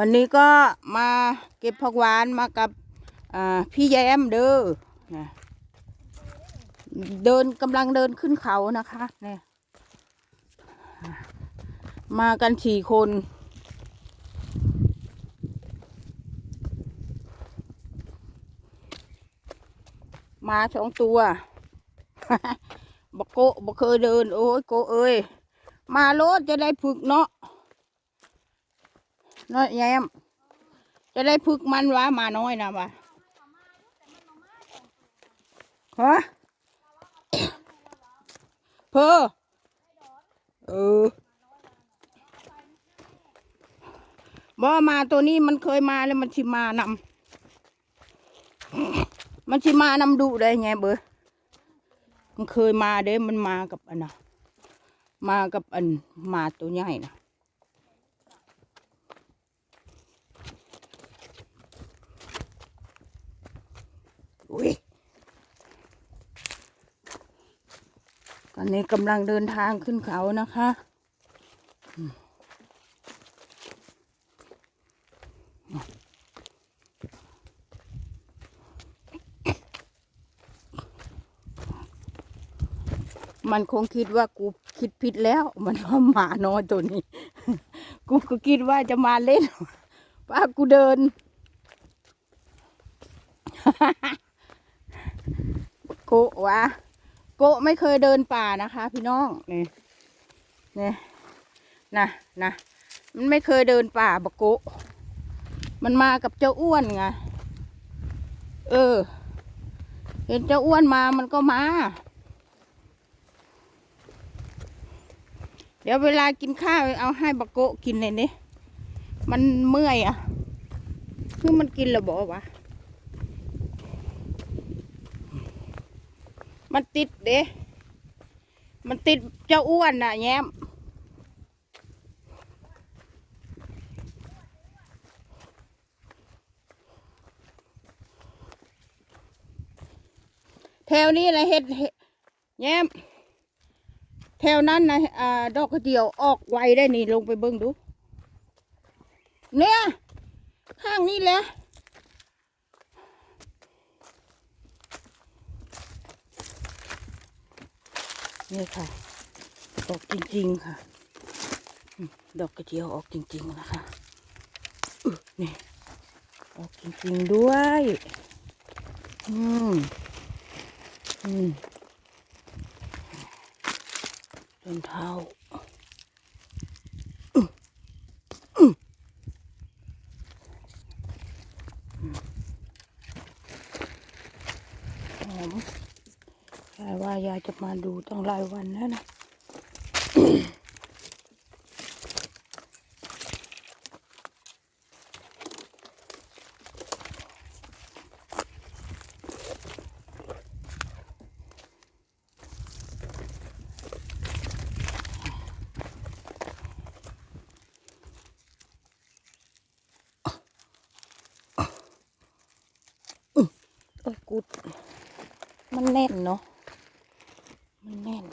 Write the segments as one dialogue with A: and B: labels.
A: วันนี้ก็มาเก็บผักหวานมากับพี่แย้มเด้อนะเดินกำลังเดินขึ้นเขานะคะเนี่ยมากันสี่คน มาสองตัวบกโกบกเคยเดิน โอ้ยโกเอ้ยมาโลดจะได้ฝึกเนาะ น้อยแย้ม จะได้ฝึกมันวะมาน้อยนะวะฮะเพอเออบ่มาตัวนี้มันเคยมาแล้วมันชิมานำมันชิมานำดูได้ไงเบอร์มันเคยมาเด้มันมากับอันน่ะมากับอันมาตัวใหญ่นะ อุ้ยตอนนี้กำลังเดินทางขึ้นเขานะคะมันคงคิดว่ากูคิดผิดแล้ว มันว่าหมาน้อยตัวนี้ กูก็คิดว่าจะมาเล่นว่ากูเดิน โกะวะโกะไม่เคยเดินป่านะคะ พี่น้องนี่นี่นะนะมันไม่เคยเดินป่าบะโกะมันมากับเจ้าอ้วนไงเออ เห็นเจ้าอ้วนมามันก็มา เดี๋ยวเวลากินข้าวเอาให้บะโกะกินเลยนี่มันเมื่อยอะ คือมันกินแล้วบอกวะ มันติดเด้ มันติดเจ้าอ้วนน่ะ แย้ม แถวนี้แหละเห็ดเห็ดแย้ม แถวนั้นนะอ่าดอกกระเจียวออกไวได้นี่ลงไปเบิ่งดู เนี่ย ข้างนี้แหละ นี่ค่ะ ออกจริง ๆ ค่ะ ดอกกระเจียวออกจริง ๆ นะคะนี่ ออกจริง ๆ ด้วย อืม อืมจนเท้าอื้ออื้อหอม ยายว่ายาย จะมาดูตั้งหลายวันแล้วนะโอ้ยกุดมันแน่นเนาะ มันแน่น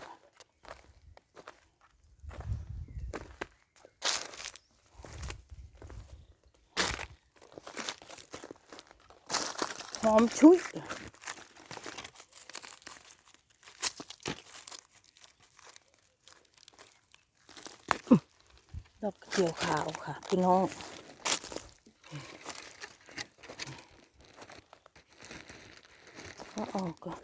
A: หอมชุยดอกเขียวขาวค่ะพี่น้องก็ออกก่อน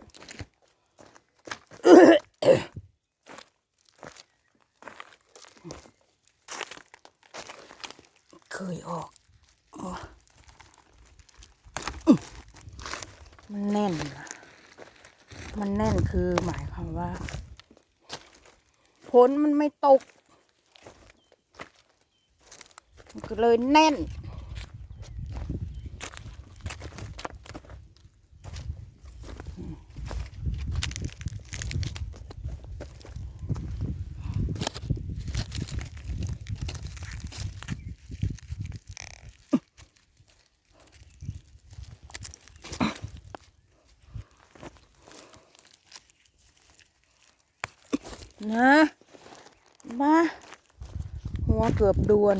A: เคยออกอ๋ออื้อมันแน่นนะ มันแน่นคือหมายความว่าฝนมันไม่ตก ก็เลยแน่น นะมาหัวเกือบดวน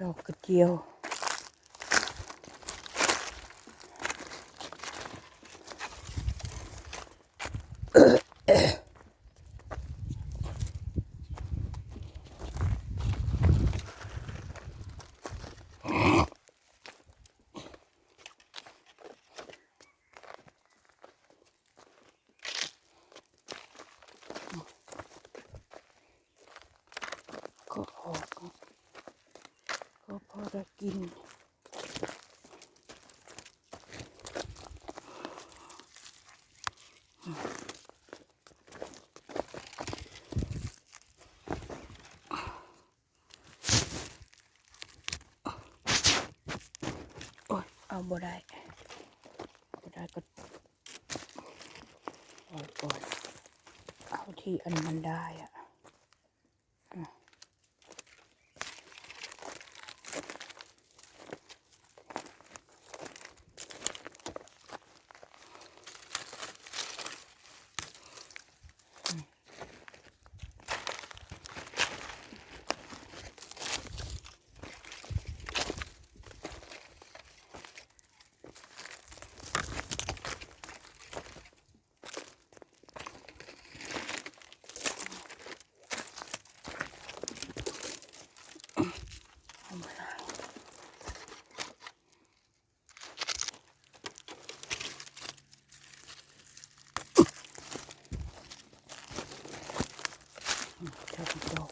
A: ดอกกระเจียว ก็กิน โอ้ยเอาบ่ได้บ่ได้ก็ปล่อยก่อนเอาที่อันมันได้อะอืมเอาบ่ได้อืมเท่าที่ดอก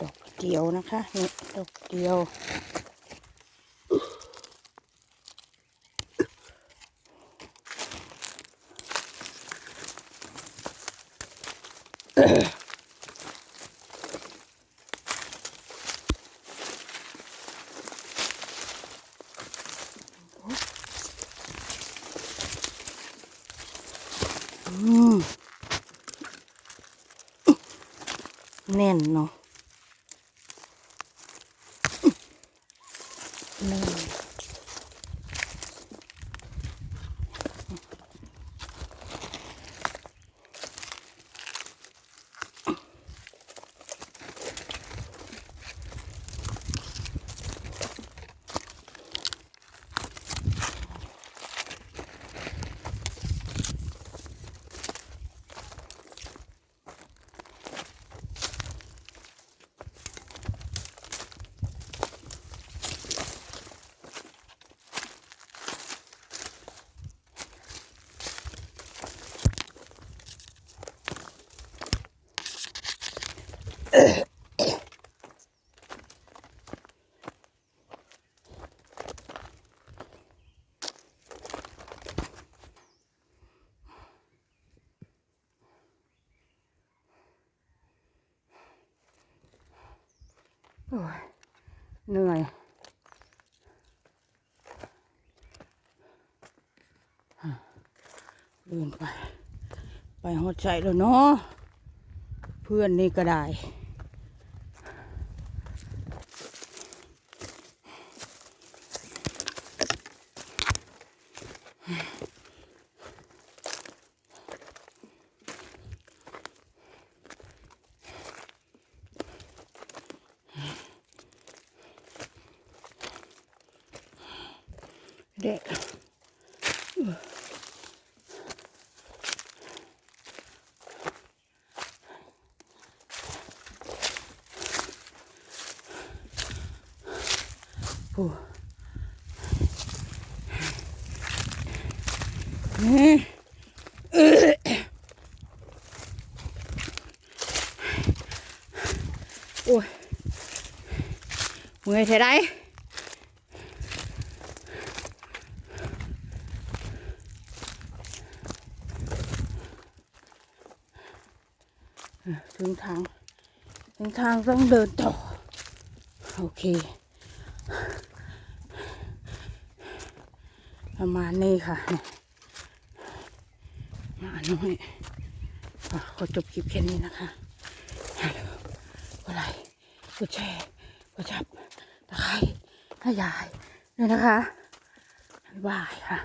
A: ดอกเดียวนะคะนี่ดอกเดียว อืม แน่นเนาะแน่น เหนื่อย เดินไป ไปหดใจแล้วเนาะ เพื่อนนี่ก็ได้ เด็กผู้นี่เอ้ยโอ้ยเมื่อยเทางทางถึงทางต้องเดินต่อ โอเค ประมาณนี้ค่ะ มาหน่อยขอจบคลิปแค่นี้นะคะกดไลค์กดแชร์กดจับตะไคร้ให้ยายด้วยนะคะบ๊ายบายค่ะ